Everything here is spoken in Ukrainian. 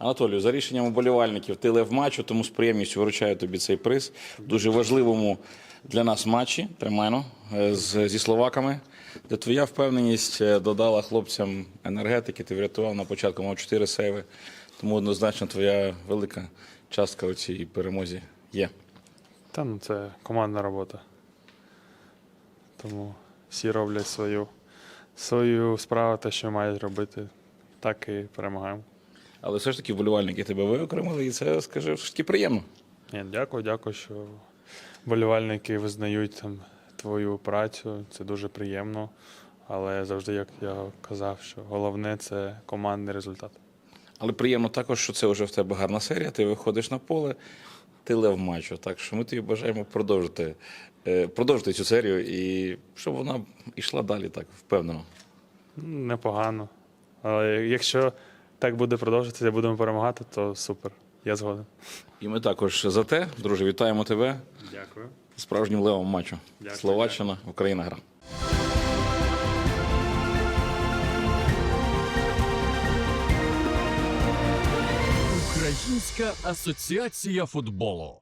Анатолію, за рішенням уболівальників ти лев матчу, тому з приємністю вручаю тобі цей приз. Дуже важливому для нас матчі тримайно е, зі словаками, де твоя впевненість е, додала хлопцям енергетики. Ти врятував на початку, мав 4 сейви. Тому однозначно твоя велика частка у цій перемозі є. Та ну це командна робота. Тому всі роблять свою, свою справу, те, що мають робити, так і перемагаємо. Але все ж таки вболівальники тебе виокремили, і це скажи, все ж таки приємно. Ні, дякую, дякую, що болівальники визнають там твою працю. Це дуже приємно. Але завжди, як я казав, що головне це командний результат. Але приємно також, що це вже в тебе гарна серія. Ти виходиш на поле, ти лев матчу. Так що ми тобі бажаємо продовжити, е, продовжити цю серію і щоб вона йшла далі так впевнено. Непогано. Але якщо так буде продовжуватися, будемо перемагати, то супер. Я згоден. І ми також за те, друже, вітаємо тебе Дякую. справжнім левом матчу. Дякую, Словаччина, Україна гра. Українська асоціація футболу.